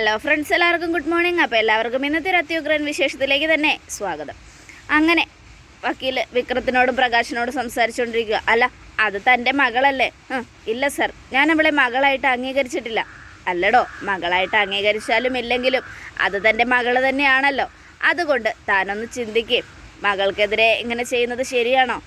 Hello friends എല്ലാവർക്കും good morning അപ്പോൾ എല്ലാവർക്കും ഇന്നത്തെ ഒരു അത്യുഗ്രൻ വിശേഷത്തിലേക്ക് തന്നെ സ്വാഗതം. അങ്ങനെ വക്കീൽ വിക്രത്തിനോടും പ്രകാശിനോടും സംസാരിച്ചുകൊണ്ടിരിക്കുക. അല്ല അത് തന്റെ മകളല്ലേ? ഇല്ല സർ ഞാൻ അവളെ മകളായിട്ട് അംഗീകരിച്ചിട്ടില്ല. അല്ലടോ മകളായിട്ട് അംഗീകരിച്ചാലും ഇല്ലെങ്കിലും അത് തന്റെ മകൾ തന്നെയാണല്ലോ. അതുകൊണ്ട് താനൊന്ന് ചിന്തിക്കുകയും മകൾക്കെതിരെ ഇങ്ങനെ ചെയ്യുന്നത് ശരിയാണോ?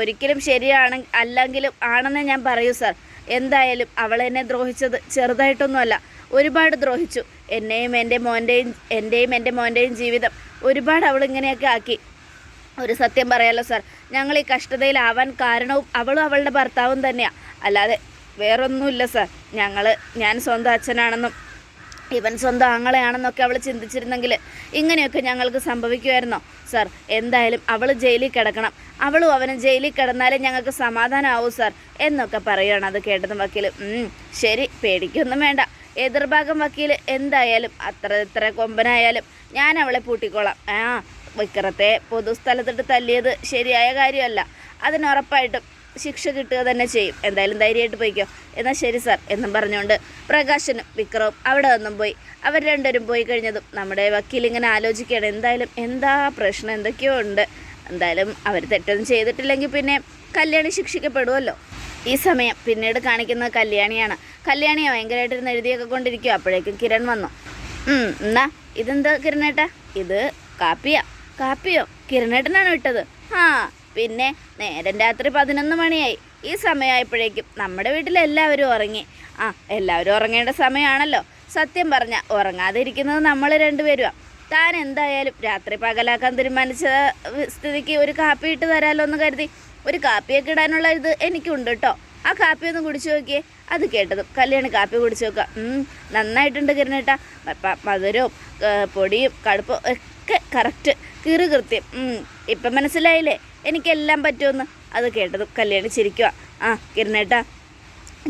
ഒരിക്കലും ശരിയാണ് അല്ലെങ്കിലും ആണെന്ന് ഞാൻ പറയൂ സർ എന്തായാലും അവളെന്നെ ദ്രോഹിച്ചത് ചെറുതായിട്ടൊന്നുമല്ല. ഒരുപാട് ദ്രോഹിച്ചു. എന്നെയും എന്റെ മോന്റെയും എന്റെയും എന്റെ മോന്റെയും ജീവിതം ഒരുപാട് അവൾ ഇങ്ങനെയൊക്കെ ആക്കി. ഒരു സത്യം പറയാലോ സാർ. ഞങ്ങൾ ഈ കഷ്ടതയിലാവാൻ കാരണവും അവളും അവളുടെ ഭർത്താവും തന്നെയാണ് അല്ലാതെ വേറൊന്നുമില്ല സാർ. ഞങ്ങൾ ഞാൻ സ്വന്തം അച്ഛനാണെന്നും ഇവൻ സ്വന്തം ആങ്ങളെയാണെന്നൊക്കെ അവൾ ചിന്തിച്ചിരുന്നെങ്കിൽ ഇങ്ങനെയൊക്കെ ഞങ്ങൾക്ക് സംഭവിക്കുമായിരുന്നോ? സാർ എന്തായാലും അവൾ ജയിലിൽ കിടക്കണം. അവളും അവനും ജയിലിൽ കിടന്നാലേ ഞങ്ങൾക്ക് സമാധാനമാവൂ സാർ. എന്നൊക്കെ പറയുകയാണ് അത് കേട്ടതും വക്കീൽ ശരി പേടിക്കൊന്നും വേണ്ട. എതിർഭാഗം വക്കീൽ എന്തായാലും അത്ര ഇത്ര കൊമ്പനായാലും ഞാൻ അവളെ പൂട്ടിക്കോളാം. ആ വിക്രത്തെ പൊതുസ്ഥലത്തിട്ട് തല്ലിയത് ശരിയായ കാര്യമല്ല. അതിനുറപ്പായിട്ടും ശിക്ഷ കിട്ടുക തന്നെ ചെയ്യും. എന്തായാലും ധൈര്യമായിട്ട് പോയിക്കോ. എന്നാൽ ശരി സാർ എന്നും പറഞ്ഞുകൊണ്ട് പ്രകാശനും വിക്രവും അവിടെ നിന്നും പോയി. അവർ രണ്ടുപേരും പോയി കഴിഞ്ഞതും നമ്മുടെ വക്കീൽ ഇങ്ങനെ ആലോചിക്കുകയാണ്. എന്തായാലും എന്താ പ്രശ്നം? എന്തൊക്കെയോ ഉണ്ട്. എന്തായാലും അവർ തെറ്റൊന്നും ചെയ്തിട്ടില്ലെങ്കിൽ പിന്നെ കല്യാണി ശിക്ഷിക്കപ്പെടുമല്ലോ ഈ സമയം പിന്നീട് കാണിക്കുന്നത് കല്യാണിയാണ്. കല്യാണിയെ ഭയങ്കരമായിട്ട് ഇരുന്ന് എഴുതിയൊക്കെ കൊണ്ടിരിക്കുക അപ്പോഴേക്കും കിരൺ വന്നു. എന്നാ ഇതെന്താ കിരണേട്ടാ? ഇത് കാപ്പിയാ. കാപ്പിയോ? കിരണേട്ടനാണ് ഇട്ടത്? ആ പിന്നെ നേരം രാത്രി പതിനൊന്ന് മണിയായി. ഈ സമയമായപ്പോഴേക്കും നമ്മുടെ വീട്ടിലെല്ലാവരും ഉറങ്ങി. ആ എല്ലാവരും ഉറങ്ങേണ്ട സമയമാണല്ലോ. സത്യം പറഞ്ഞ ഉറങ്ങാതെ ഇരിക്കുന്നത് നമ്മൾ രണ്ടുപേരുമാണ് താൻ എന്തായാലും രാത്രി പകലാക്കാൻ തീരുമാനിച്ച സ്ഥിതിക്ക് ഒരു കാപ്പി ഇട്ട് തരാമല്ലോ എന്ന് കരുതി. ഒരു കാപ്പിയൊക്കെ ഇടാനുള്ള ഇത് എനിക്കുണ്ട് കേട്ടോ ആ കാപ്പി ഒന്ന് കുടിച്ചു നോക്കിയേ. അത് കേട്ടതും. കല്യാണി കാപ്പി കുടിച്ചു നോക്കുക. നന്നായിട്ടുണ്ട് കിരണേട്ടാ മധുരവും പൊടിയും കടുപ്പും ഒക്കെ കറക്റ്റ് കിറു കൃത്യം. ഇപ്പം മനസ്സിലായില്ലേ? എനിക്കെല്ലാം പറ്റുമെന്ന്. അത് കേട്ടതും കല്യാണി ചിരിക്കുക ആ കിരണേട്ടാ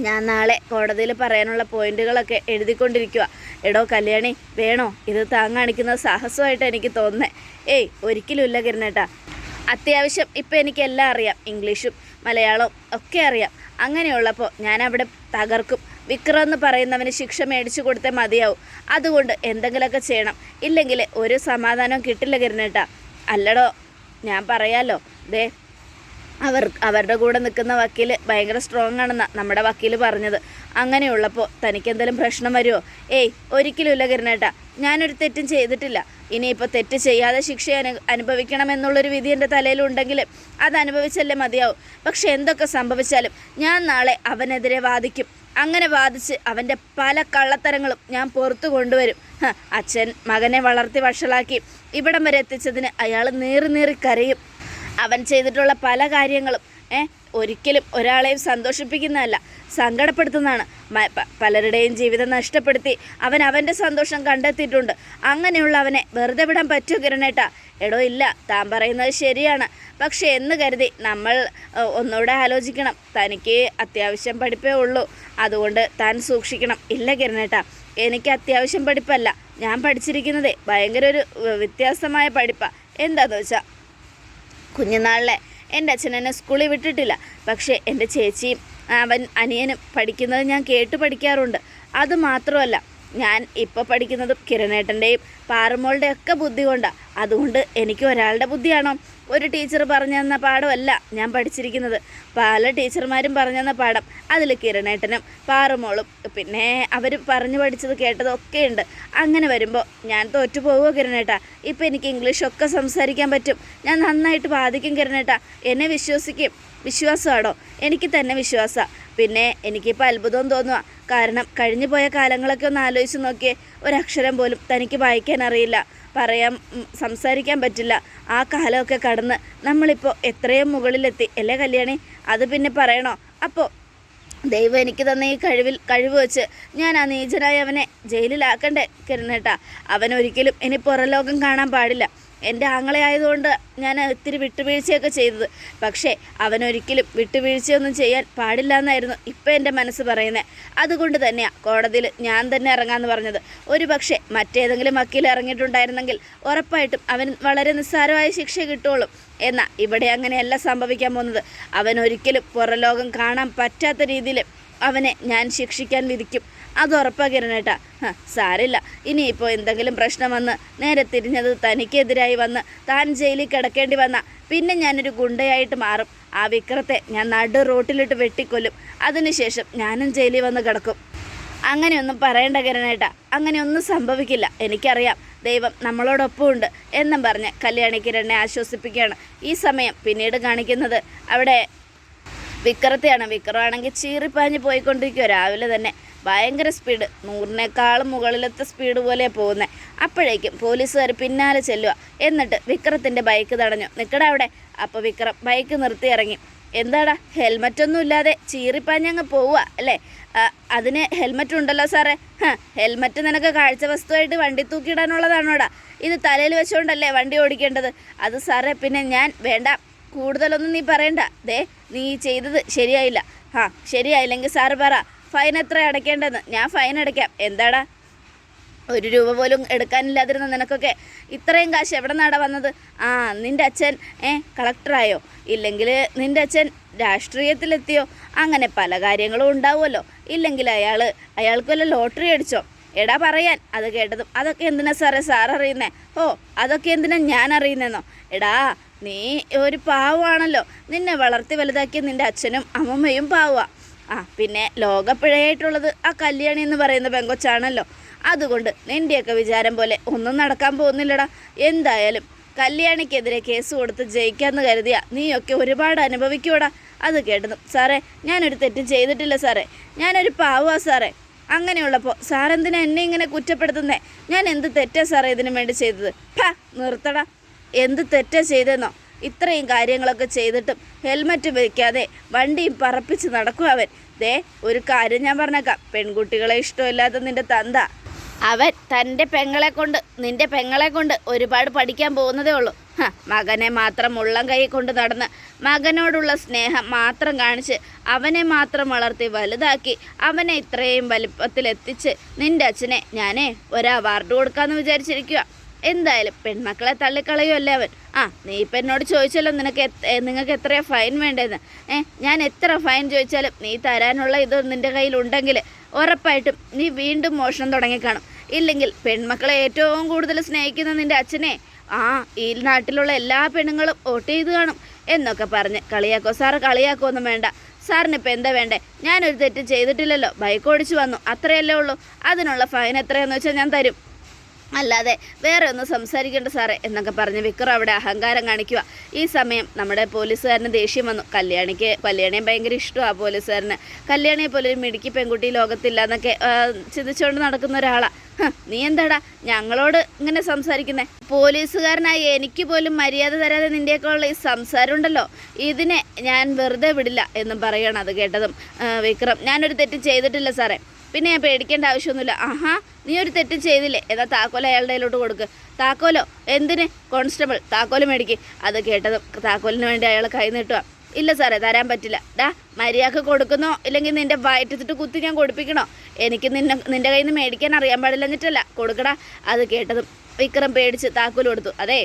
ഞാൻ നാളെ കോടതിയിൽ പറയാനുള്ള പോയിന്റുകളൊക്കെ എഴുതിക്കൊണ്ടിരിക്കുക എടോ കല്യാണി വേണോ? ഇത് താങ്ങാണിക്കുന്ന സാഹസമായിട്ട് എനിക്ക് തോന്നുന്നത് ഏയ് ഒരിക്കലുമില്ല കിരണേട്ടാ അത്യാവശ്യം ഇപ്പം എനിക്കെല്ലാം അറിയാം. ഇംഗ്ലീഷും മലയാളവും ഒക്കെ അറിയാം. അങ്ങനെയുള്ളപ്പോൾ ഞാനവിടെ തകർക്കും. വിക്രം എന്ന് പറയുന്നവന് ശിക്ഷ മേടിച്ചു കൊടുത്തേ മതിയാവും. അതുകൊണ്ട് എന്തെങ്കിലുമൊക്കെ ചെയ്യണം. ഇല്ലെങ്കിൽ ഒരു സമാധാനവും കിട്ടില്ല കിരണേട്ടാ. അല്ലടോ ഞാൻ പറയാലോ. ദേ അവർ അവരുടെ കൂടെ നിൽക്കുന്ന വക്കീൽ ഭയങ്കര സ്ട്രോങ് ആണെന്നാണ് നമ്മുടെ വക്കീൽ പറഞ്ഞത്. അങ്ങനെയുള്ളപ്പോൾ തനിക്കെന്തെങ്കിലും പ്രശ്നം വരുമോ ഏയ് ഒരിക്കലും ഇല്ല കിരണേട്ടാ. ഞാനൊരു തെറ്റും ചെയ്തിട്ടില്ല. ഇനിയിപ്പോൾ തെറ്റ് ചെയ്യാതെ ശിക്ഷ അനു അനുഭവിക്കണമെന്നുള്ളൊരു വിധി എന്റെ തലയിലുണ്ടെങ്കിൽ അത് അനുഭവിച്ചല്ലേ മതിയാവും. പക്ഷെ എന്തൊക്കെ സംഭവിച്ചാലും ഞാൻ നാളെ അവനെതിരെ വാദിക്കും. അങ്ങനെ വാദിച്ച് അവന്റെ പല കള്ളത്തരങ്ങളും ഞാൻ പുറത്തു കൊണ്ടുവരും. അച്ഛൻ മകനെ വളർത്തി വഷളാക്കി ഇവിടം വരെ എത്തിച്ചതിന് അയാൾ നീറി നീറി കരയും. അവൻ ചെയ്തിട്ടുള്ള പല കാര്യങ്ങളും ഏ ഒരിക്കലും ഒരാളെയും സന്തോഷിപ്പിക്കുന്നതല്ല സങ്കടപ്പെടുത്തുന്നതാണ്. പലരുടെയും ജീവിതം നഷ്ടപ്പെടുത്തി അവൻ അവന്റെ സന്തോഷം കണ്ടെത്തിയിട്ടുണ്ട്. അങ്ങനെയുള്ള അവനെ വെറുതെ വിടാൻ പറ്റുമോ കിരണേട്ടാ. എടോ ഇല്ല താൻ പറയുന്നത് ശരിയാണ്. പക്ഷേ എന്ന് കരുതി നമ്മൾ ഒന്നുകൂടെ ആലോചിക്കണം. തനിക്ക് അത്യാവശ്യം പഠിപ്പേ ഉള്ളൂ. അതുകൊണ്ട് താൻ സൂക്ഷിക്കണം. ഇല്ല കിരണേട്ടാ എനിക്ക് അത്യാവശ്യം പഠിപ്പല്ല. ഞാൻ പഠിച്ചിരിക്കുന്നതേ ഭയങ്കര ഒരു വ്യത്യാസമായ പഠിപ്പാണ് എന്താണെന്ന് വെച്ചാൽ കുഞ്ഞുനാളിലെ എന്റെ അച്ഛൻ എന്നെ സ്കൂളിൽ വിട്ടിട്ടില്ല. പക്ഷേ എന്റെ ചേച്ചിയും അവൻ അനിയനും പഠിക്കുന്നത് ഞാൻ കേട്ട് പഠിക്കാറുണ്ട്. അത് മാത്രമല്ല ഞാൻ ഇപ്പോൾ പഠിക്കുന്നത് കിരണേട്ടന്റെയും പാറമോളുടെയും ഒക്കെ ബുദ്ധി കൊണ്ടാണ് അതുകൊണ്ട് എനിക്ക് ഒരാളുടെ ബുദ്ധിയാണോ? ഒരു ടീച്ചർ പറഞ്ഞു തന്ന പാഠമല്ല ഞാൻ പഠിച്ചിരിക്കുന്നത്. പല ടീച്ചർമാരും പറഞ്ഞു തന്ന പാഠം. അതിൽ കിരണേട്ടനും പാറുമോളും പിന്നെ അവർ പറഞ്ഞു പഠിച്ചത് കേട്ടതൊക്കെ ഉണ്ട്. അങ്ങനെ വരുമ്പോൾ ഞാൻ തോറ്റു പോവുമോ കിരണേട്ടാ. ഇപ്പം എനിക്ക് ഇംഗ്ലീഷൊക്കെ സംസാരിക്കാൻ പറ്റും. ഞാൻ നന്നായിട്ട് ബാധിക്കും കിരണേട്ടാ. എന്നെ വിശ്വസിക്കും. വിശ്വാസമാണോ? എനിക്ക് തന്നെ വിശ്വാസമാണ് പിന്നെ എനിക്കിപ്പോൾ അത്ഭുതം തോന്നുക കാരണം കഴിഞ്ഞു പോയ കാലങ്ങളൊക്കെ ഒന്ന് ആലോചിച്ച് നോക്കിയേ ഒരക്ഷരം പോലും തനിക്ക് വായിക്കാൻ അറിയില്ല. പറയാൻ സംസാരിക്കാൻ പറ്റില്ല. ആ കാലമൊക്കെ കടന്ന് നമ്മളിപ്പോൾ എത്രയും മുകളിലെത്തി. അല്ലേ കല്യാണി? അത് പിന്നെ പറയണോ? അപ്പോൾ ദൈവം എനിക്ക് തന്ന ഈ കഴിവിൽ കഴിവ് വെച്ച് ഞാൻ ആ നീചനായ അവനെ ജയിലിലാക്കണ്ടേ കിരണേട്ടാ. അവൻ ഒരിക്കലും ഇനി പുറലോകം കാണാൻ പാടില്ല. എന്റെ ആങ്ങളെ ആയതുകൊണ്ട് ഞാൻ ഒത്തിരി വിട്ടുവീഴ്ചയൊക്കെ ചെയ്തത്. പക്ഷേ അവനൊരിക്കലും വിട്ടുവീഴ്ചയൊന്നും ചെയ്യാൻ പാടില്ല എന്നായിരുന്നു ഇപ്പം എന്റെ മനസ്സ് പറയുന്നത് അതുകൊണ്ട് തന്നെയാണ് കോടതിയിൽ ഞാൻ തന്നെ ഇറങ്ങാമെന്ന് പറഞ്ഞത്. ഒരു പക്ഷേ മറ്റേതെങ്കിലും വക്കീൽ ഇറങ്ങിയിട്ടുണ്ടായിരുന്നെങ്കിൽ ഉറപ്പായിട്ടും അവൻ വളരെ നിസ്സാരമായ ശിക്ഷ കിട്ടുള്ളൂ എന്നാൽ ഇവിടെ അങ്ങനെയല്ല സംഭവിക്കാൻ പോകുന്നത്. അവൻ ഒരിക്കലും പുറലോകം കാണാൻ പറ്റാത്ത രീതിയിൽ അവനെ ഞാൻ ശിക്ഷിക്കാൻ വിധിക്കും. അത് ഉറപ്പാ കേട്ടാ സാരില്ല ഇനിയിപ്പോൾ എന്തെങ്കിലും പ്രശ്നം വന്ന് നേരെ തിരിഞ്ഞത് തനിക്കെതിരായി വന്ന് താൻ ജയിലിൽ കിടക്കേണ്ടി വന്ന പിന്നെ ഞാനൊരു ഗുണ്ടയായിട്ട് മാറും. ആ വിക്രത്തെ ഞാൻ നടു റോട്ടിലിട്ട് വെട്ടിക്കൊല്ലും. അതിനുശേഷം ഞാനും ജയിലിൽ വന്ന് കിടക്കും. അങ്ങനെയൊന്നും പറയേണ്ട കിരണേട്ടാ. അങ്ങനെയൊന്നും സംഭവിക്കില്ല. എനിക്കറിയാം. ദൈവം നമ്മളോടൊപ്പം ഉണ്ട് എന്നും പറഞ്ഞ് കല്യാണി കിരണിനെ ആശ്വസിപ്പിക്കുകയാണ്. ഈ സമയം പിന്നീട് കാണിക്കുന്നത് അവിടെ വിക്രത്തെയാണ്. വിക്രമാണെങ്കിൽ ചീറിപ്പാഞ്ഞ് പോയിക്കൊണ്ടിരിക്കുക രാവിലെ തന്നെ. ഭയങ്കര സ്പീഡ് നൂറിനേക്കാളും മുകളിലത്തെ സ്പീഡ് പോലെ പോകുന്നത് അപ്പോഴേക്കും പോലീസുകാർ പിന്നാലെ ചെല്ലുക എന്നിട്ട് വിക്രത്തിന്റെ ബൈക്ക് തടഞ്ഞു. നിൽക്കടാ അവിടെ. അപ്പോൾ വിക്രം ബൈക്ക് നിർത്തി ഇറങ്ങി. എന്താടാ? ഹെൽമറ്റ് ഒന്നും ഇല്ലാതെ ചീറിപ്പാഞ്ഞങ്ങ് പോവുക അല്ലേ? അതിന് ഹെൽമറ്റ് ഉണ്ടല്ലോ സാറേ. ഹെൽമറ്റ് നിനക്ക് കാഴ്ച വസ്തുവായിട്ട് വണ്ടി തൂക്കിയിടാനുള്ളതാണോടാ? ഇത് തലയിൽ വെച്ചുകൊണ്ടല്ലേ വണ്ടി ഓടിക്കേണ്ടത്? അത് സാറേ പിന്നെ ഞാൻ വേണ്ട. കൂടുതലൊന്നും നീ പറയണ്ട. ദേ നീ ചെയ്തത് ശരിയായില്ല. ആ ശരിയായില്ലെങ്കിൽ സാറ് പറ. ഫൈൻ എത്ര അടയ്ക്കേണ്ടതെന്ന് ഞാൻ ഫൈൻ അടയ്ക്കാം. എന്താടാ? ഒരു രൂപ പോലും എടുക്കാനില്ലാതിരുന്ന നിനക്കൊക്കെ ഇത്രയും കാശ് എവിടെ നിന്നാടാ വന്നത്? ആ നിന്റെ അച്ഛൻ ഏ കളക്ടറായോ? ഇല്ലെങ്കിൽ നിന്റെ അച്ഛൻ രാഷ്ട്രീയത്തിലെത്തിയോ? അങ്ങനെ പല കാര്യങ്ങളും ഉണ്ടാവുമല്ലോ. ഇല്ലെങ്കിൽ അയാൾ അയാൾക്ക് വല്ല ലോട്ടറി അടിച്ചോ? എടാ പറയാൻ അത് കേട്ടതും അതൊക്കെ എന്തിനാ സാറേ സാർ അറിയുന്നേ? ഓ അതൊക്കെ എന്തിനാ ഞാൻ അറിയുന്നെന്നോ? എടാ നീ ഒരു പാവമാണല്ലോ നിന്നെ വളർത്തി വലുതാക്കിയ നിന്റെ അച്ഛനും അമ്മമ്മയും പാവുക ആ പിന്നെ ലോകപ്പിഴയായിട്ടുള്ളത് ആ കല്യാണി എന്ന് പറയുന്ന പെങ്കൊച്ചാണല്ലോ. അതുകൊണ്ട് നിന്റെയൊക്കെ വിചാരം പോലെ ഒന്നും നടക്കാൻ പോകുന്നില്ലടാ. എന്തായാലും കല്യാണിക്കെതിരെ കേസ് കൊടുത്ത് ജയിക്കാമെന്ന് കരുതിയ നീയൊക്കെ ഒരുപാട് അനുഭവിക്കൂടാ അത് കേട്ടതും സാറേ ഞാനൊരു തെറ്റും ചെയ്തിട്ടില്ല സാറേ. ഞാനൊരു പാവാ സാറേ. അങ്ങനെയുള്ളപ്പോൾ സാറെന്തിനാ എന്നെ ഇങ്ങനെ കുറ്റപ്പെടുത്തുന്നേ? ഞാൻ എന്ത് തെറ്റാ സാറേ ഇതിനു വേണ്ടി ചെയ്തത്? ഫാ നിർത്തടാ. എന്ത് തെറ്റാ ചെയ്തെന്നോ? ഇത്രയും കാര്യങ്ങളൊക്കെ ചെയ്തിട്ടും ഹെൽമറ്റ് വയ്ക്കാതെ വണ്ടിയും പറപ്പിച്ച് നടക്കും അവൻ. ദേ ഒരു കാര്യം ഞാൻ പറഞ്ഞേക്കാം. പെൺകുട്ടികളെ ഇഷ്ടമില്ലാത്ത നിന്റെ തന്ത. അവൻ തന്റെ പെങ്ങളെ കൊണ്ട് നിന്റെ പെങ്ങളെ കൊണ്ട് ഒരുപാട് പഠിക്കാൻ പോകുന്നതേ ഉള്ളൂ. മകനെ മാത്രം ഉള്ളം കൈ കൊണ്ട് നടന്ന് മകനോടുള്ള സ്നേഹം മാത്രം കാണിച്ച് അവനെ മാത്രം വളർത്തി വലുതാക്കി അവനെ ഇത്രയും വലിപ്പത്തിലെത്തിച്ച് നിന്റെ അച്ഛനെ ഞാനേ ഒരു അവാർഡ് കൊടുക്കാമെന്ന് വിചാരിച്ചിരിക്കുക എന്തായാലും പെൺമക്കളെ തള്ളിക്കളയുമല്ലേ അവൻ? ആ നീ ഇപ്പം എന്നോട് ചോദിച്ചല്ലോ നിനക്ക് നിങ്ങൾക്ക് എത്രയാ ഫൈൻ വേണ്ടതെന്ന്. ഏ ഞാൻ എത്ര ഫൈൻ ചോദിച്ചാലും നീ തരാനുള്ള ഇത് നിന്റെ കയ്യിലുണ്ടെങ്കിൽ ഉറപ്പായിട്ടും നീ വീണ്ടും മോഷണം തുടങ്ങിക്കാണും. ഇല്ലെങ്കിൽ പെൺമക്കളെ ഏറ്റവും കൂടുതൽ സ്നേഹിക്കുന്ന നിന്റെ അച്ഛനെ ആ ഈ നാട്ടിലുള്ള എല്ലാ പെണ്ണുങ്ങളും വോട്ട് ചെയ്ത് കാണും എന്നൊക്കെ പറഞ്ഞ് കളിയാക്കോ സാറ് കളിയാക്കോന്നും വേണ്ട. സാറിന് ഇപ്പം എന്താ വേണ്ടേ? ഞാനൊരു തെറ്റ് ചെയ്തിട്ടില്ലല്ലോ. ബൈക്ക് ഓടിച്ചു വന്നു. അത്രയല്ലേ ഉള്ളൂ. അതിനുള്ള ഫൈൻ എത്രയാണെന്ന് വെച്ചാൽ ഞാൻ തരും. അല്ലാതെ വേറെ ഒന്നും സംസാരിക്കേണ്ട സാറേ എന്നൊക്കെ പറഞ്ഞ് വിക്രം അവിടെ അഹങ്കാരം കാണിക്കുക. ഈ സമയം നമ്മുടെ പോലീസുകാരന് ദേഷ്യം വന്നു. കല്യാണിക്ക് കല്യാണിയെ ഭയങ്കര ഇഷ്ടമാണ് പോലീസുകാരന്. കല്യാണിയെ പോലെ ഒരു മിടുക്കി പെൺകുട്ടി ലോകത്തില്ല എന്നൊക്കെ ചിന്തിച്ചുകൊണ്ട് നടക്കുന്ന ഒരാളാണ് നീ എന്താടാ? ഞങ്ങളോട് ഇങ്ങനെ സംസാരിക്കുന്നേ? പോലീസുകാരനായി എനിക്ക് പോലും മര്യാദ തരാതെ നിന്റെയൊക്കെ ഉള്ള ഈ സംസാരം ഉണ്ടല്ലോ. ഇതിനെ ഞാൻ വെറുതെ വിടില്ല എന്നും പറയണം അത് കേട്ടതും. വിക്രം ഞാനൊരു തെറ്റ് ചെയ്തിട്ടില്ല സാറേ. പിന്നെ ഞാൻ പേടിക്കേണ്ട ആവശ്യമൊന്നുമില്ല. ആഹാ നീ ഒരു തെറ്റും ചെയ്തില്ലേ? എന്നാൽ താക്കോൽ അയാളുടെ കയ്യിലോട്ട് കൊടുക്ക്. താക്കോലോ? എന്തിന്? കോൺസ്റ്റബിൾ താക്കോൽ മേടിക്ക്. അത് കേട്ടതും താക്കോലിന് വേണ്ടി അയാൾ കൈ നീട്ടുക ഇല്ല സാറേ തരാൻ പറ്റില്ല. ഡാ മര്യാദയ്ക്ക് കൊടുക്കുന്നോ? ഇല്ലെങ്കിൽ നിന്റെ വയറ്റത്തിട്ട് കുത്തി ഞാൻ കൊടുപ്പിക്കണോ? എനിക്ക് നിന്നെ നിന്റെ കയ്യിൽ നിന്ന് മേടിക്കാൻ അറിയാൻ പാടില്ലെന്നിട്ടല്ല കൊടുക്കടാ. അത് കേട്ടതും വിക്രം പേടിച്ച് താക്കോൽ കൊടുത്തു. അതേ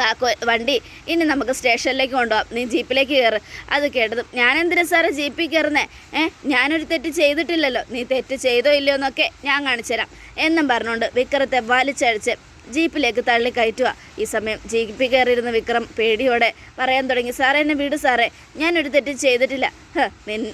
താക്കോ വണ്ടി ഇനി നമുക്ക് സ്റ്റേഷനിലേക്ക് കൊണ്ടുപോകാം നീ ജീപ്പിലേക്ക് കയറ് അത് കേട്ടതും ഞാനെന്തിനാ സാറേ ജീപ്പിൽ കയറുന്നേ ഏ ഞാനൊരു തെറ്റ് ചെയ്തിട്ടില്ലല്ലോ. നീ തെറ്റ് ചെയ്തോ ഇല്ലയോ എന്നൊക്കെ ഞാൻ കാണിച്ചുതരാം. എന്നും പറഞ്ഞുകൊണ്ട് വിക്രത്തെ വലിച്ചഴിച്ച് ജീപ്പിലേക്ക് തള്ളി കയറ്റുക ഈ സമയം ജീപ്പിൽ കയറിയിരുന്ന വിക്രം പേടിയോടെ പറയാൻ തുടങ്ങി. സാറേ എന്നെ വിട് സാറേ. ഞാനൊരു തെറ്റും ചെയ്തിട്ടില്ല.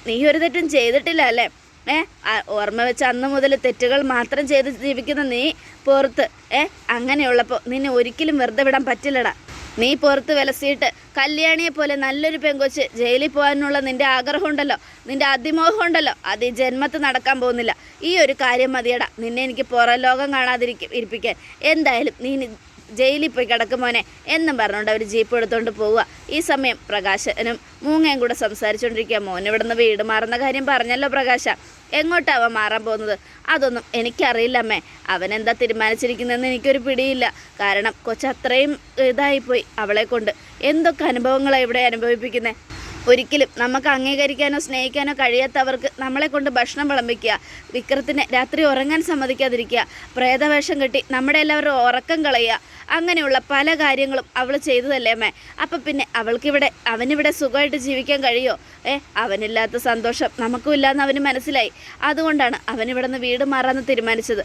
നീ ഒരു തെറ്റും ചെയ്തിട്ടില്ല അല്ലേ? ഏ? ഓർമ്മ വെച്ച് അന്ന് മുതൽ തെറ്റുകൾ മാത്രം ചെയ്ത് ജീവിക്കുന്ന നീ പുറത്ത് ഏ? അങ്ങനെയുള്ളപ്പോൾ നിന്നെ ഒരിക്കലും വെറുതെ വിടാൻ പറ്റില്ലടാ. നീ പുറത്ത് വിലസിയിട്ട് കല്യാണിയെ പോലെ നല്ലൊരു പെങ്കൊച്ച് ജയിലിൽ പോകാനുള്ള നിന്റെ ആഗ്രഹം ഉണ്ടല്ലോ നിന്റെ അതിമോഹം ഉണ്ടല്ലോ അത് ഈ ജന്മത്ത് നടക്കാൻ പോകുന്നില്ല. ഈ ഒരു കാര്യം മതിയടാ. നിന്നെ എനിക്ക് പുറം ലോകം കാണാതിരിക്കും ഇരിപ്പിക്കാൻ. എന്തായാലും നി- ജയിലിൽ പോയി കിടക്കുമോനെ എന്നും പറഞ്ഞുകൊണ്ട് അവർ ജീപ്പ് എടുത്തുകൊണ്ട് പോവുക. ഈ സമയം പ്രകാശനും മൂങ്ങയും കൂടെ സംസാരിച്ചുകൊണ്ടിരിക്കുക മോൻ ഇവിടുന്ന് വീട് മാറുന്ന കാര്യം പറഞ്ഞല്ലോ പ്രകാശ. എങ്ങോട്ടാണ് അവൻ മാറാൻ പോകുന്നത്? അതൊന്നും എനിക്കറിയില്ല അമ്മേ. അവൻ എന്താ തീരുമാനിച്ചിരിക്കുന്നതെന്ന് എനിക്കൊരു പിടിയില്ല. കാരണം കൊച്ചത്രയും ഇതായിപ്പോയി അവളെ കൊണ്ട്. എന്തൊക്കെ അനുഭവങ്ങളാണ് ഇവിടെ അനുഭവിപ്പിക്കുന്നത് ഒരിക്കലും നമുക്ക് അംഗീകരിക്കാനോ സ്നേഹിക്കാനോ കഴിയാത്തവർക്ക് നമ്മളെ കൊണ്ട് ഭക്ഷണം വിളമ്പിക്കുക വിക്രത്തിന് രാത്രി ഉറങ്ങാൻ സമ്മതിക്കാതിരിക്കുക പ്രേതവേഷം കെട്ടി നമ്മുടെ എല്ലാവരും ഉറക്കം കളയുക അങ്ങനെയുള്ള പല കാര്യങ്ങളും അവൾ ചെയ്തതല്ലേ അമ്മേ? അപ്പം പിന്നെ അവൾക്കിവിടെ അവനിവിടെ സുഖമായിട്ട് ജീവിക്കാൻ കഴിയുമോ ഏ അവനില്ലാത്ത സന്തോഷം നമുക്കും ഇല്ലാന്ന് അവന് മനസ്സിലായി. അതുകൊണ്ടാണ് അവനിവിടെ നിന്ന് വീട് മാറാമെന്ന് തീരുമാനിച്ചത്.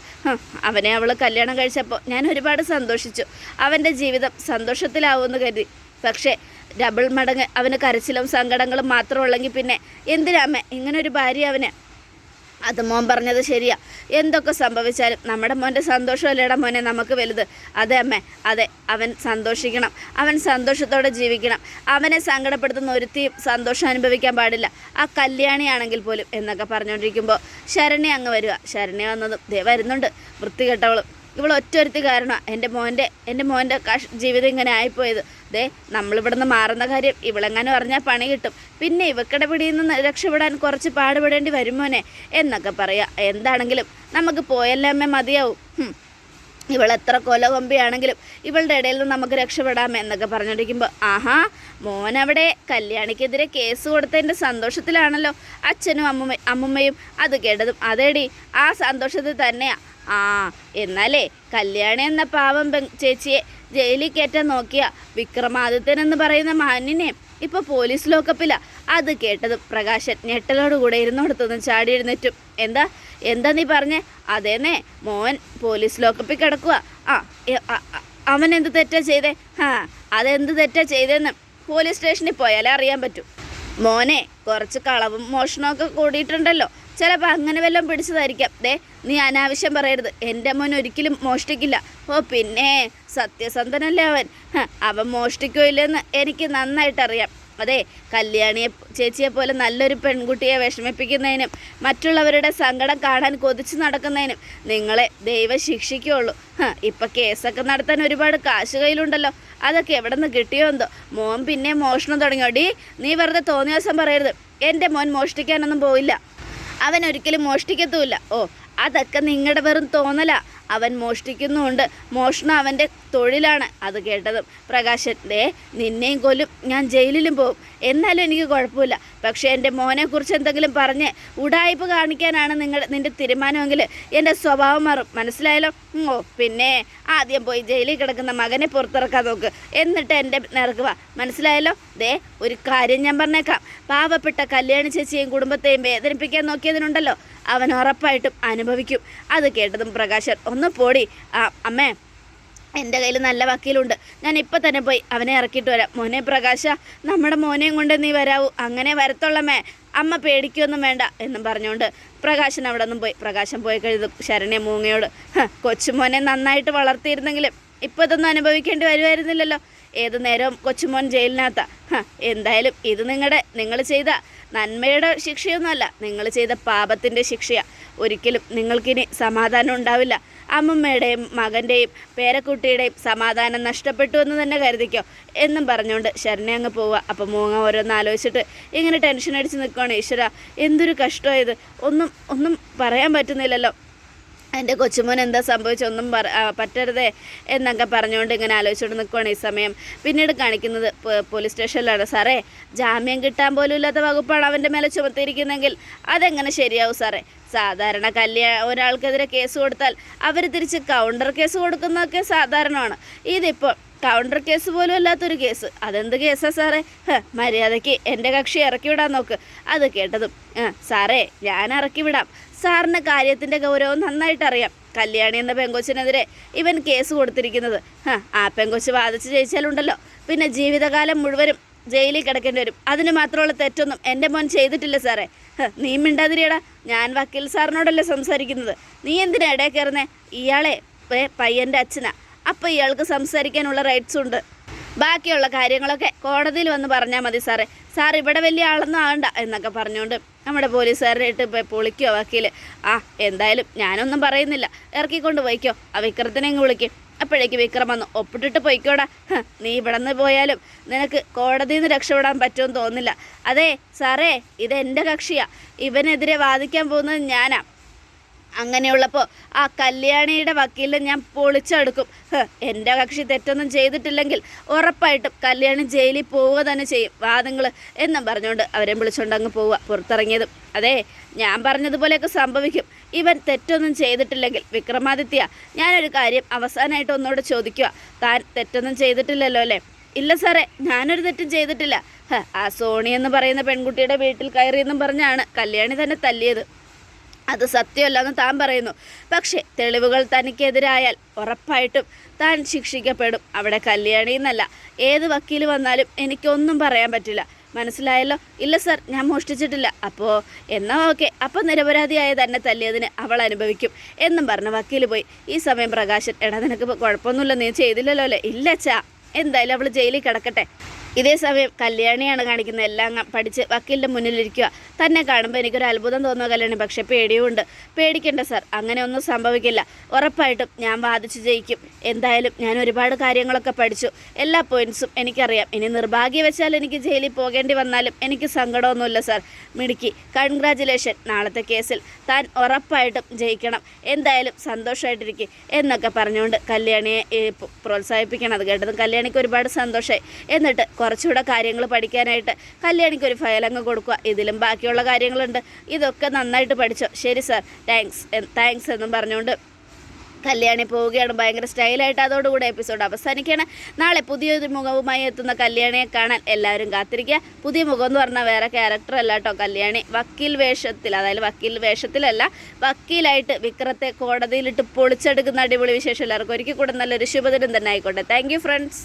അവനെ അവൾ കല്യാണം കഴിച്ചപ്പോൾ ഞാൻ ഒരുപാട് സന്തോഷിച്ചു. അവന്റെ ജീവിതം സന്തോഷത്തിലാവുമെന്ന് കരുതി. പക്ഷേ ഡബിൾ മടങ്ങ്. അവന് കരച്ചിലും സങ്കടങ്ങളും മാത്രമുള്ളെങ്കിൽ പിന്നെ എന്തിനാമ്മ ഇങ്ങനെ ഒരു ഭാര്യ അവന്. അത് മോൻ പറഞ്ഞത് ശരിയാ. എന്തൊക്കെ സംഭവിച്ചാലും നമ്മുടെ മോന്റെ സന്തോഷമല്ലേടാ മോനെ? നമുക്ക് വലുത്. അതെ അമ്മേ അതെ. അവൻ സന്തോഷിക്കണം. അവൻ സന്തോഷത്തോടെ ജീവിക്കണം. അവനെ സങ്കടപ്പെടുത്തുന്ന ഒരുത്തിയും സന്തോഷം അനുഭവിക്കാൻ പാടില്ല. ആ കല്യാണിയാണെങ്കിൽ പോലും എന്നൊക്കെ പറഞ്ഞുകൊണ്ടിരിക്കുമ്പോൾ ശരണ്യ അങ്ങ് വരിക ശരണ്യ വന്നതും ദേ വരുന്നുണ്ട്. വൃത്തികെട്ടവളും. ഇവൾ ഒറ്റൊരുത്തി കാരണം എന്റെ മോന്റെ എന്റെ മോന്റെ കഷ് ജീവിതം ഇങ്ങനെ ആയിപ്പോയത്. ദേ നമ്മളിവിടുന്ന് മാറുന്ന കാര്യം ഇവളെങ്ങാനും അറിഞ്ഞാൽ പണി കിട്ടും. പിന്നെ ഇവക്കടെ പിടിയിൽ നിന്ന് രക്ഷപ്പെടാൻ കുറച്ച് പാടുപെടേണ്ടി വരുമോനെ എന്നൊക്കെ പറയാം. എന്താണെങ്കിലും നമുക്ക് പോയല്ലേ അമ്മ മതിയാവും. ഇവൾ എത്ര കൊലകൊമ്പിയാണെങ്കിലും ഇവളുടെ ഇടയിൽ നിന്ന് നമുക്ക് രക്ഷപ്പെടാം എന്നൊക്കെ പറഞ്ഞുകൊണ്ടിരിക്കുമ്പോൾ ആഹാ മോനവിടെ കല്യാണിക്കെതിരെ കേസ് കൊടുത്തതിന്റെ സന്തോഷത്തിലാണല്ലോ. അച്ഛനും അമ്മുമ്മ അമ്മുമ്മയും അത് കേട്ടതും. അതേടി ആ സന്തോഷത്തിൽ തന്നെയാ. ആ എന്നാലേ കല്യാണി എന്ന പാവം ചേച്ചിയെ ജയിലിൽ കയറ്റാൻ നോക്കിയ വിക്രമാദിത്യൻ എന്ന് പറയുന്ന മാന്യനെ ഇപ്പോൾ പോലീസ് ലോക്കപ്പില്ല അത് കേട്ടത് പ്രകാശൻ ഞെട്ടലോടുകൂടെ ഇരുന്നോടത്തുനിന്ന് ചാടി എഴുന്നേറ്റും. എന്താ? എന്താ നീ പറഞ്ഞേ? അതേന്നേ മോൻ പോലീസ് ലോക്കപ്പിൽ കിടക്കുക ആ അവൻ എന്ത് തെറ്റാ ചെയ്തേ? ആ അതെന്ത് തെറ്റാ ചെയ്തേന്ന് പോലീസ് സ്റ്റേഷനിൽ പോയാലേ അറിയാൻ പറ്റും. മോനെ കുറച്ച് കളവും മോഷണമൊക്കെ കൂടിയിട്ടുണ്ടല്ലോ. ചിലപ്പോൾ അങ്ങനെ വല്ലതും പിടിച്ചതായിരിക്കാം. ദേ നീ അനാവശ്യം പറയരുത്. എന്റെ മോൻ ഒരിക്കലും മോഷ്ടിക്കില്ല. ഓ പിന്നെ സത്യസന്ധനല്ലേ അവൻ? അവൻ മോഷ്ടിക്കോ ഇല്ലെന്ന് എനിക്ക് നന്നായിട്ട് അറിയാം അതെ കല്യാണിയെ ചേച്ചിയെ പോലെ നല്ലൊരു പെൺകുട്ടിയെ വിഷമിപ്പിക്കുന്നതിനും മറ്റുള്ളവരുടെ സങ്കടം കാണാൻ കൊതിച്ചു നടക്കുന്നതിനും നിങ്ങളെ ദൈവം ശിക്ഷിക്കുകയുള്ളൂ. ഇപ്പൊ കേസൊക്കെ നടത്താൻ ഒരുപാട് കാശ് കയ്യിലുണ്ടല്ലോ. അതൊക്കെ എവിടെ നിന്ന് കിട്ടിയോ എന്തോ? മോൻ പിന്നെ മോഷണം തുടങ്ങിയോ? ഡീ നീ വെറുതെ തോന്നിയ ദിവസം പറയരുത്. എന്റെ മോൻ മോഷ്ടിക്കാനൊന്നും പോയില്ല. അവൻ ഒരിക്കലും മോഷ്ടിക്കത്തുമില്ല. ഓ അതൊക്കെ നിങ്ങളുടെ വെറും തോന്നല. അവൻ മോഷ്ടിക്കുന്നുമുണ്ട്. മോഷണം അവന്റെ തൊഴിലാണ് അത് കേട്ടതും. പ്രകാശൻ ദേ നിന്നെയും കൊല്ലും. ഞാൻ ജയിലിലും പോകും എന്നാലും എനിക്ക് കുഴപ്പമില്ല. പക്ഷേ എന്റെ മോനെക്കുറിച്ച് എന്തെങ്കിലും പറഞ്ഞ് ഉടായ്പ കാണിക്കാനാണ് നിങ്ങൾ നിന്റെ തീരുമാനമെങ്കിൽ എന്റെ സ്വഭാവം മാറും. മനസ്സിലായല്ലോ? ഓ പിന്നെ ആദ്യം പോയി ജയിലിൽ കിടക്കുന്ന മകനെ പുറത്തിറക്കാൻ നോക്ക്. എന്നിട്ട് എന്റെ നിറക്കുക മനസ്സിലായല്ലോ? ദേ ഒരു കാര്യം ഞാൻ പറഞ്ഞേക്കാം. പാവപ്പെട്ട കല്യാണി ചേച്ചിയെയും കുടുംബത്തെയും വേദനിപ്പിക്കാൻ നോക്കിയതിനുണ്ടല്ലോ. അവൻ ഉറപ്പായിട്ടും അനുഭവിക്കും. അത് കേട്ടതും പ്രകാശൻ ഒന്ന് പോടി. ആ അമ്മേ എന്റെ കയ്യിൽ നല്ല വക്കീലുണ്ട്. ഞാൻ ഇപ്പം തന്നെ പോയി അവനെ ഇറക്കിയിട്ട് വരാം. മോനെ പ്രകാശ നമ്മുടെ മോനെയും കൊണ്ട് നീ വരാവൂ. അങ്ങനെ വരത്തുള്ളമേ അമ്മ പേടിക്കൊന്നും വേണ്ട എന്നും പറഞ്ഞുകൊണ്ട് പ്രകാശൻ അവിടെ നിന്നും പോയി. പ്രകാശൻ പോയി കഴിഞ്ഞതും ശരണ്യ മൂങ്ങയോട് "ഹ, കൊച്ചുമോനെ നന്നായിട്ട് വളർത്തിയിരുന്നെങ്കിലും ഇപ്പോൾ ഇതൊന്നും അനുഭവിക്കേണ്ടി വരുമായിരുന്നില്ലല്ലോ ഏത് നേരവും കൊച്ചുമോൻ ജയിലിനകത്താ. എന്തായാലും ഇത് നിങ്ങളുടെ നിങ്ങൾ ചെയ്ത നന്മയുടെ ശിക്ഷയൊന്നുമല്ല നിങ്ങൾ ചെയ്ത പാപത്തിന്റെ ശിക്ഷയാണ് ഒരിക്കലും നിങ്ങൾക്കിനി സമാധാനം ഉണ്ടാവില്ല. അമ്മമ്മയുടെയും മകന്റെയും പേരക്കുട്ടിയുടെയും സമാധാനം നഷ്ടപ്പെട്ടു എന്ന് തന്നെ കരുതിക്കോ. എന്നും പറഞ്ഞുകൊണ്ട് ശരണ അങ്ങ് പോവുക അപ്പം മൂങ്ങ ഓരോന്ന് ആലോചിച്ചിട്ട് ഇങ്ങനെ ടെൻഷൻ അടിച്ച് നിൽക്കുകയാണ് ഈശ്വര എന്തൊരു കഷ്ടമായത് ഒന്നും ഒന്നും പറയാൻ പറ്റുന്നില്ലല്ലോ. എന്റെ കൊച്ചുമോൻ എന്താ സംഭവിച്ചൊന്നും പറ പറ്റരുതേ എന്നൊക്കെ പറഞ്ഞുകൊണ്ട് ഇങ്ങനെ ആലോചിച്ചുകൊണ്ട് നിൽക്കുവാണ് ഈ സമയം. പിന്നീട് കാണിക്കുന്നത് പോലീസ് സ്റ്റേഷനിലാണ് സാറേ ജാമ്യം കിട്ടാൻ പോലും ഇല്ലാത്ത വകുപ്പാണ് അവന്റെ മേലെ ചുമത്തിയിരിക്കുന്നതെങ്കിൽ അതെങ്ങനെ ശരിയാവും സാറേ? സാധാരണ കല്യാ ഒരാൾക്കെതിരെ കേസ് കൊടുത്താൽ അവർ തിരിച്ച് കൗണ്ടർ കേസ് കൊടുക്കുന്നതൊക്കെ സാധാരണമാണ്. ഇതിപ്പോൾ കൗണ്ടർ കേസ് പോലും അല്ലാത്തൊരു കേസ്. അതെന്ത് കേസാ സാറേ? മര്യാദയ്ക്ക് എന്റെ കക്ഷി ഇറക്കി വിടാൻ നോക്ക്. അത് കേട്ടതും സാറേ ഞാൻ ഇറക്കി വിടാം. സാറിന് കാര്യത്തിന്റെ ഗൗരവം നന്നായിട്ട് അറിയാം കല്യാണി എന്ന പെങ്കൊച്ചിനെതിരെ ഇവൻ കേസ് കൊടുത്തിരിക്കുന്നത്. ആ പെങ്കൊച്ച് വാദിച്ച് ജയിച്ചാലുണ്ടല്ലോ. പിന്നെ ജീവിതകാലം മുഴുവനും ജയിലിൽ കിടക്കേണ്ടി വരും. അതിന് മാത്രമുള്ള തെറ്റൊന്നും എന്റെ മോൻ ചെയ്തിട്ടില്ല സാറേ. നീ മിണ്ടാതിരിയടാ. ഞാൻ വക്കീൽ സാറിനോടല്ലേ സംസാരിക്കുന്നത്. നീ എന്തിനാ ഇടയിൽ കയറുന്നേ? ഇയാളെ പയ്യന്റെ അച്ഛനാ. അപ്പോൾ ഇയാൾക്ക് സംസാരിക്കാനുള്ള റൈറ്റ്സ് ഉണ്ട്. ബാക്കിയുള്ള കാര്യങ്ങളൊക്കെ കോടതിയിൽ വന്ന് പറഞ്ഞാൽ മതി സാറേ. സാർ ഇവിടെ വലിയ ആളൊന്നും ആവണ്ട എന്നൊക്കെ പറഞ്ഞുകൊണ്ട് നമ്മുടെ പോലീസുകാരനായിട്ട് ഇപ്പോൾ പൊളിക്കോ വക്കീൽ ആ എന്തായാലും ഞാനൊന്നും പറയുന്നില്ല. ഇറക്കിക്കൊണ്ട് പോയിക്കോ. ആ വിക്രത്തിനെ ഇങ്ങ് വിളിക്കും. അപ്പോഴേക്ക് വിക്രം വന്ന് ഒപ്പിട്ടിട്ട് പോയിക്കോടാ. നീ ഇവിടെ നിന്ന് പോയാലും നിനക്ക് കോടതിയിൽ നിന്ന് രക്ഷപ്പെടാൻ പറ്റുമെന്ന് തോന്നില്ല അതെ സാറേ ഇത് എന്റെ കക്ഷിയാ. ഇവനെതിരെ വാദിക്കാൻ പോകുന്നത് ഞാനാ. അങ്ങനെയുള്ളപ്പോൾ ആ കല്യാണിയുടെ വക്കീലിനെ ഞാൻ പൊളിച്ചെടുക്കും. എന്റെ കക്ഷി തെറ്റൊന്നും ചെയ്തിട്ടില്ലെങ്കിൽ ഉറപ്പായിട്ടും കല്യാണി ജയിലിൽ പോവുക തന്നെ ചെയ്യും. വാദങ്ങൾ എന്നും പറഞ്ഞുകൊണ്ട് അവരെ വിളിച്ചുകൊണ്ട് അങ്ങ് പോവുക പുറത്തിറങ്ങിയതും. അതെ ഞാൻ പറഞ്ഞതുപോലെയൊക്കെ സംഭവിക്കും. ഇവൻ തെറ്റൊന്നും ചെയ്തിട്ടില്ലെങ്കിൽ വിക്രമാദിത്യ ഞാനൊരു കാര്യം അവസാനമായിട്ട് ഒന്നുകൂടെ ചോദിക്കുക. താൻ തെറ്റൊന്നും ചെയ്തിട്ടില്ലല്ലോ അല്ലേ? ഇല്ല സാറേ ഞാനൊരു തെറ്റും ചെയ്തിട്ടില്ല. ആ സോണി എന്ന് പറയുന്ന പെൺകുട്ടിയുടെ വീട്ടിൽ കയറിയെന്നും പറഞ്ഞാണ് കല്യാണി തന്നെ തല്ലിയത്. അത് സത്യമല്ലെന്ന് താൻ പറയുന്നു. പക്ഷേ തെളിവുകൾ തനിക്കെതിരായാൽ ഉറപ്പായിട്ടും താൻ ശിക്ഷിക്കപ്പെടും. അവിടെ കല്യാണി എന്നല്ല ഏത് വക്കീൽ വന്നാലും എനിക്കൊന്നും പറയാൻ പറ്റില്ല. മനസ്സിലായല്ലോ? ഇല്ല സർ ഞാൻ മോഷ്ടിച്ചിട്ടില്ല. അപ്പോൾ എന്നാ ഓക്കെ. അപ്പോൾ നിരപരാധിയായ തന്നെ തല്ലിയതിന് അവൾ അനുഭവിക്കും. എന്നും പറഞ്ഞ വക്കീൽ പോയി. ഈ സമയം പ്രകാശൻ എടാ നിനക്ക് കുഴപ്പമൊന്നുമില്ല നീ ചെയ്തില്ലല്ലോ അല്ലേ? ഇല്ല ചാ എന്തായാലും അവൾ ജയിലിൽ കിടക്കട്ടെ. ഇതേ സമയം കല്യാണിയാണ് കാണിക്കുന്നത്. എല്ലാം പഠിച്ച് വക്കീലിന്റെ മുന്നിലിരിക്കുക. തന്നെ കാണുമ്പോൾ എനിക്കൊരു അത്ഭുതം തോന്നുക കല്യാണി. പക്ഷേ പേടിയുമുണ്ട്. പേടിക്കണ്ട സാർ. അങ്ങനെ ഒന്നും സംഭവിക്കില്ല. ഉറപ്പായിട്ടും ഞാൻ വാദിച്ച് ജയിക്കും. എന്തായാലും ഞാൻ ഒരുപാട് കാര്യങ്ങളൊക്കെ പഠിച്ചു. എല്ലാ പോയിന്റ്സും എനിക്കറിയാം. ഇനി നിർഭാഗ്യവശാൽ എനിക്ക് ജയിലിൽ പോകേണ്ടി വന്നാലും എനിക്ക് സങ്കടമൊന്നുമില്ല സാർ. മിടുക്കി. കൺഗ്രാജുലേഷൻ. നാളത്തെ കേസിൽ താൻ ഉറപ്പായിട്ടും ജയിക്കണം. എന്തായാലും സന്തോഷമായിട്ടിരിക്കും എന്നൊക്കെ പറഞ്ഞുകൊണ്ട് കല്യാണിയെ പ്രോത്സാഹിപ്പിക്കണം. അത് കേട്ടതും കല്യാണിക്ക് ഒരുപാട് സന്തോഷമായി എന്നിട്ട് കുറച്ചുകൂടെ കാര്യങ്ങൾ പഠിക്കാനായിട്ട് കല്യാണിക്ക് ഒരു ഫയൽ അങ്ങ് കൊടുക്കുക. ഇതിലും ബാക്കിയുള്ള കാര്യങ്ങളുണ്ട്. ഇതൊക്കെ നന്നായിട്ട് പഠിച്ചോ. ശരി സാർ താങ്ക്സ് താങ്ക്സ് എന്നും പറഞ്ഞുകൊണ്ട് കല്യാണി പോവുകയാണ്. ഭയങ്കര സ്റ്റൈലായിട്ട് അതോടുകൂടെ എപ്പിസോഡ് അവസാനിക്കുകയാണ്. നാളെ പുതിയൊരു മുഖവുമായി എത്തുന്ന കല്യാണിയെ കാണാൻ എല്ലാവരും കാത്തിരിക്കുക. പുതിയ മുഖം എന്ന് പറഞ്ഞാൽ വേറെ ക്യാരക്ടർ അല്ല കേട്ടോ കല്യാണി. വക്കീൽ വേഷത്തിൽ അതായത് വക്കീൽ വേഷത്തിലല്ല വക്കീലായിട്ട് വിക്രത്തെ കോടതിയിലിട്ട് പൊളിച്ചെടുക്കുന്ന അടിപൊളി വിശേഷം എല്ലാവർക്കും ഒരിക്കൽ കൂടെ നല്ലൊരു ശുഭദിനം തന്നെ ആയിക്കോട്ടെ. Thank friends